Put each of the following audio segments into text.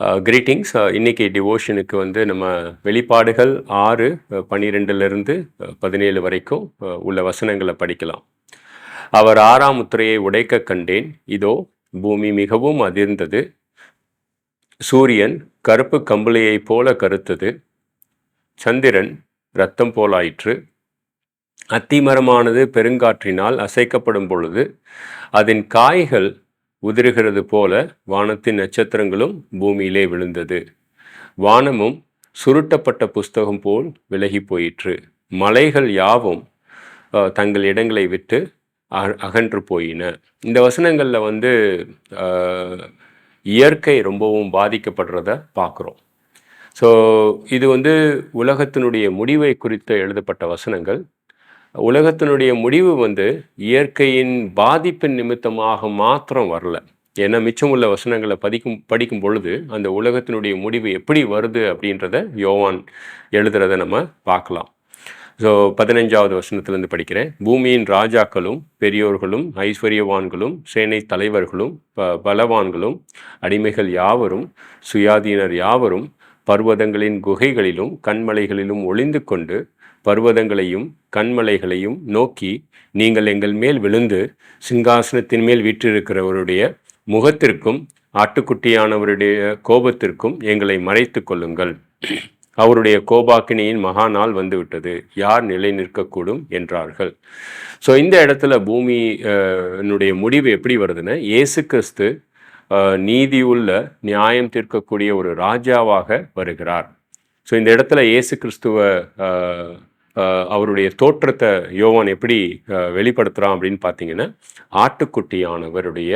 Greetings இன்னைக்கு டிவோஷனுக்கு வந்து நம்ம வெளிப்பாடுகள் ஆறு பன்னிரெண்டுலேருந்து பதினேழு வரைக்கும் உள்ள வசனங்களை படிக்கலாம். அவர் ஆறாம் முத்திரையை உடைக்க கண்டேன். இதோ பூமி மிகவும் அதிர்ந்தது. சூரியன் கருப்பு கம்பளியைப் போல கருத்தது. சந்திரன் இரத்தம் போலாயிற்று அத்திமரமானது பெருங்காற்றினால் அசைக்கப்படும் பொழுது அதன் காய்கள் உதிருகிறது போல வானத்தின் நட்சத்திரங்களும் பூமியிலே விழுந்தது. வானமும் சுருட்டப்பட்ட புஸ்தகம் போல் விலகி போயிற்று. மலைகள் யாவும் தங்கள் இடங்களை விட்டு அக- அகன்று போயின. இந்த வசனங்களில் வந்து இயற்கை ரொம்பவும் பாதிக்கப்படுறத பார்க்குறோம். ஸோ இது வந்து உலகத்தினுடைய முடிவை குறித்து எழுதப்பட்ட வசனங்கள். உலகத்தினுடைய முடிவு வந்து இயற்கையின் பாதிப்பின் நிமித்தமாக மாத்திரம் வரல. ஏன்னா மிச்சமுள்ள வசனங்களை பதிக்கும் படிக்கும் பொழுது அந்த உலகத்தினுடைய முடிவு எப்படி வருது அப்படின்றத யோவான் எழுதுறத நம்ம பார்க்கலாம். ஸோ பதினஞ்சாவது வசனத்துலேருந்து படிக்கிறேன். பூமியின் ராஜாக்களும் பெரியோர்களும் ஐஸ்வர்யவான்களும் சேனை தலைவர்களும் ப- பலவான்களும் அடிமைகள் யாவரும் சுயாதீனர் யாவரும் பர்வதங்களின் குகைகளிலும் கண்மலைகளிலும் ஒளிந்து கொண்டு பர்வதங்களையும் கண்மலைகளையும் நோக்கி நீங்கள் எங்கள் மேல் விழுந்து சிங்காசனத்தின் மேல் வீற்றிருக்கிறவருடைய முகத்திற்கும் ஆட்டுக்குட்டியானவருடைய கோபத்திற்கும் எங்களை மறைத்து கொள்ளுங்கள். அவருடைய கோபாக்கினியின் மகா நாள் வந்துவிட்டது. யார் நிலை நிற்கக்கூடும் என்றார்கள். ஸோ இந்த இடத்துல பூமி முடிவு எப்படி வருதுன்னா இயேசு கிறிஸ்து நீதி உள்ள நியாயம் தீர்க்கக்கூடிய ஒரு ராஜாவாக வருகிறார். ஸோ இந்த இடத்துல இயேசு கிறிஸ்துவ அவருடைய தோற்றத்தை யோவான் எப்படி அஹ், வெளிப்படுத்துகிறான் அப்படின்னு பார்த்தீங்கன்னா ஆட்டுக்குட்டியானவருடைய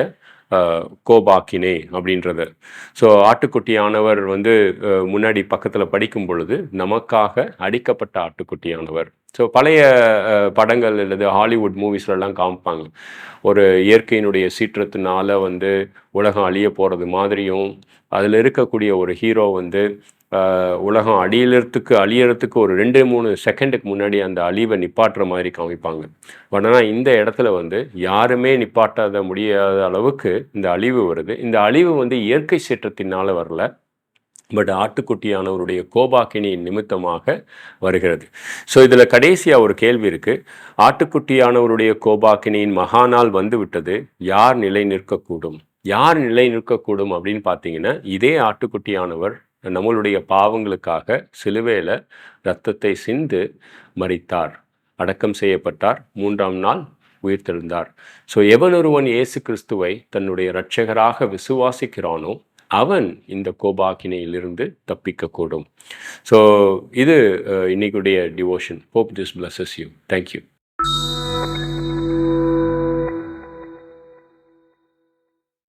கோபாக்கினே அப்படின்றத. ஸோ ஆட்டுக்குட்டியானவர் வந்து முன்னாடி பக்கத்தில் படிக்கும் பொழுது நமக்காக அடிக்கப்பட்ட ஆட்டுக்குட்டியானவர். ஸோ பழைய படங்கள் அல்லது ஹாலிவுட் மூவிஸ்லலாம் காமிப்பாங்க. ஒரு இயற்கையினுடைய சீற்றத்தினால வந்து உலகம் அழிய போகிறது மாதிரியும் அதில் இருக்கக்கூடிய ஒரு ஹீரோ வந்து உலகம் அழியறதுக்கு அழியறதுக்கு ஒரு ரெண்டு மூணு செகண்டுக்கு முன்னாடி அந்த அழிவை நிப்பாட்டுற மாதிரி காமிப்பாங்க. பட் ஆனால் இந்த இடத்துல வந்து யாருமே நிப்பாட்டாத முடியாத அளவுக்கு இந்த அழிவு வருது. இந்த அழிவு வந்து இயற்கை சீற்றத்தினால வரல. பட் ஆட்டுக்குட்டியானவருடைய கோபாக்கினியின் நிமித்தமாக வருகிறது. ஸோ இதில் கடைசியாக ஒரு கேள்வி இருக்குது ஆட்டுக்குட்டியானவருடைய கோபாக்கினியின் மகாநாள் வந்து விட்டது யார் நிலை நிற்கக்கூடும்? யார் நிலை நிற்கக்கூடும் அப்படின்னு பார்த்தீங்கன்னா இதே ஆட்டுக்குட்டியானவர் நம்மளுடைய பாவங்களுக்காக சிலுவையில் ரத்தத்தை சிந்து மறித்தார் அடக்கம் செய்யப்பட்டார். மூன்றாம் நாள் உயிர்த்தெழுந்தார். ஸோ எவனொருவன் இயேசு கிறிஸ்துவை தன்னுடைய இரட்சகராக விசுவாசிக்கிறானோ அவன் இந்த கோபாக்கினையிலிருந்து தப்பிக்கக்கூடும். ஸோ இது இன்னைக்குடைய devotion hope this blesses you thank you